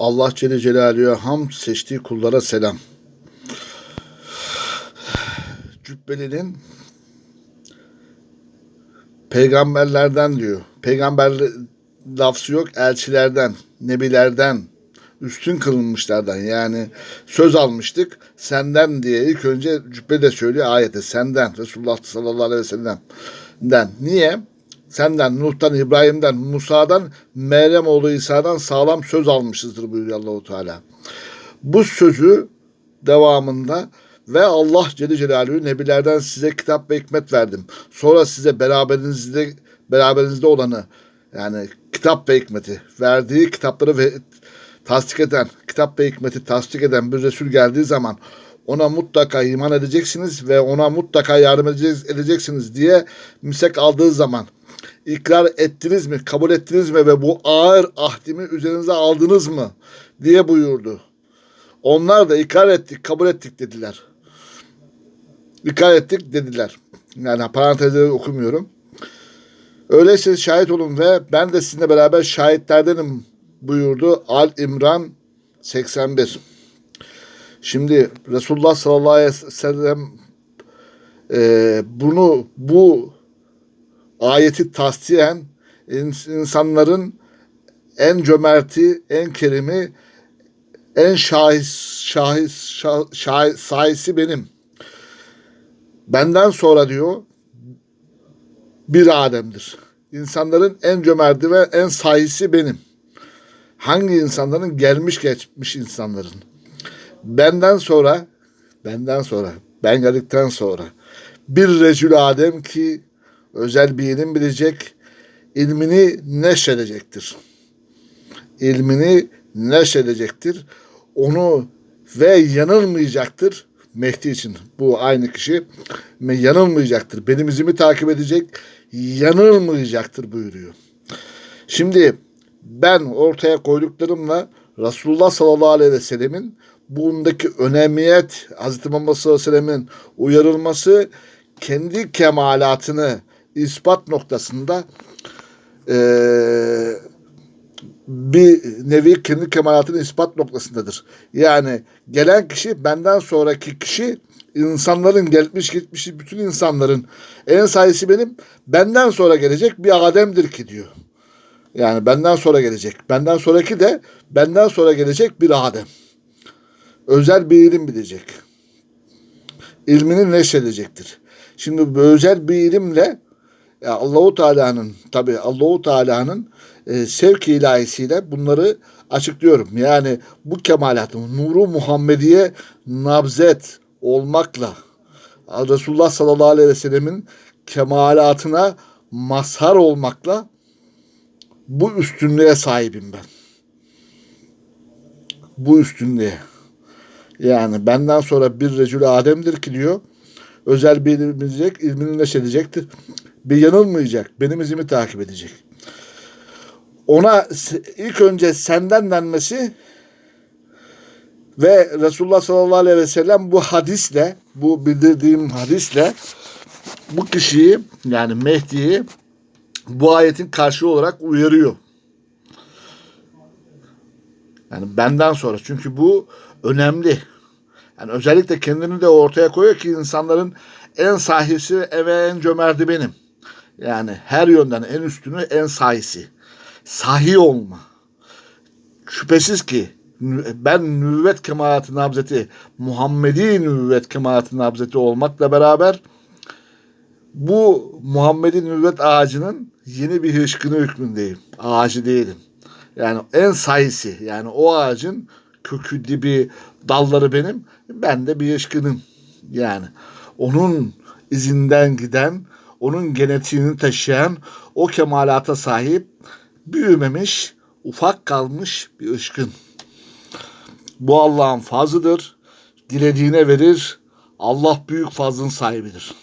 Allah Celle Celaluhu'ya ham seçtiği kullara selam. Cübbeli'nin peygamberlerden diyor. Peygamber lafzı yok elçilerden, nebilerden, üstün kılınmışlardan yani söz almıştık senden diye ilk önce cübbe de söylüyor ayette senden Resulullah sallallahu aleyhi ve sellem'den. Niye? Senden, Nuh'tan, İbrahim'den, Musa'dan, Meryem oğlu İsa'dan sağlam söz almışızdır buyuruyor Allahu Teala. Bu sözü devamında ve Allah Celle Celaluhu nebilerden size kitap ve hikmet verdim. Sonra size beraberinizde beraberinizde olanı yani kitap ve hikmeti verdiği kitapları ve tasdik eden, kitap ve hikmeti tasdik eden bir Resul geldiği zaman ona mutlaka iman edeceksiniz ve ona mutlaka yardım edeceksiniz diye misek aldığı zaman ikrar ettiniz mi, kabul ettiniz mi ve bu ağır ahdimi üzerinize aldınız mı diye buyurdu. Onlar da ikrar ettik, kabul ettik dediler. İkrar ettik dediler. Yani parantezleri okumuyorum. Öyleyse şahit olun ve ben de sizinle beraber şahitlerdenim buyurdu Al İmran 81. Şimdi Resulullah sallallahu aleyhi ve sellem e, bunu bu ayeti tasdiyen insanların en cömerti, en kerimi, en şahis, şahis, şah, şahis, sahisi benim. Benden sonra diyor bir Adem'dir. İnsanların en cömerti ve en sahisi benim. Hangi insanların gelmiş geçmiş insanların. Benden sonra, benden sonra, ben geldikten sonra bir Recül Adem ki özel bir ilim bilecek, ilmini neşredecektir. İlmini neşredecektir. Onu ve yanılmayacaktır. Mehdi için bu aynı kişi yanılmayacaktır. Benim izimi takip edecek, yanılmayacaktır buyuruyor. Şimdi ben ortaya koyduklarımla Resulullah sallallahu aleyhi ve sellemin bundaki önemiyet, Hz. Muhammed sallallahu aleyhi ve sellemin uyarılması kendi kemalatını ispat noktasında e, bir nevi kendi kemalatının ispat noktasındadır. Yani gelen kişi benden sonraki kişi insanların gelmiş gitmiş bütün insanların en sayısı benim benden sonra gelecek bir Adem'dir ki diyor. Yani benden sonra gelecek. Benden sonraki de benden sonra gelecek bir Adem. Özel bir ilim bilecek. İlmini neşredecektir. Şimdi bu özel bir ilimle Allahu Teala'nın tabi Allahu Teala'nın e, sevk ilahisiyle bunları açıklıyorum. Yani bu kemalatın nuru Muhammediye nabzet olmakla Resulullah sallallahu aleyhi ve sellemin kemalatına mazhar olmakla bu üstünlüğe sahibim ben. Bu üstünlüğe. Yani benden sonra bir recül Adem'dir ki diyor. Özel bilecek, ilmini neşredecektir. Bir yanılmayacak, benim izimi takip edecek. Ona ilk önce senden denmesi ve Resulullah sallallahu aleyhi ve sellem bu hadisle, bu bildirdiğim hadisle bu kişiyi yani Mehdi'yi bu ayetin karşı olarak uyarıyor. Yani benden sonra. Çünkü bu önemli. Yani özellikle kendini de ortaya koyuyor ki insanların en sahisi ve en cömerti benim. Yani her yönden en üstünü en sahisi. Sahi olma. Şüphesiz ki ben nüvvet kemalatı nabzeti, Muhammedi nüvvet kemalatı nabzeti olmakla beraber bu Muhammed'in nüvvet ağacının yeni bir hışkını hükmündeyim. Ağacı değilim. Yani en sayısı yani o ağacın kökü dibi dalları benim. Ben de bir hışkınım. Yani onun izinden giden, onun genetiğini taşıyan, o kemalata sahip, büyümemiş, ufak kalmış bir ışkın. Bu Allah'ın fazıdır. Dilediğine verir. Allah büyük fazlın sahibidir.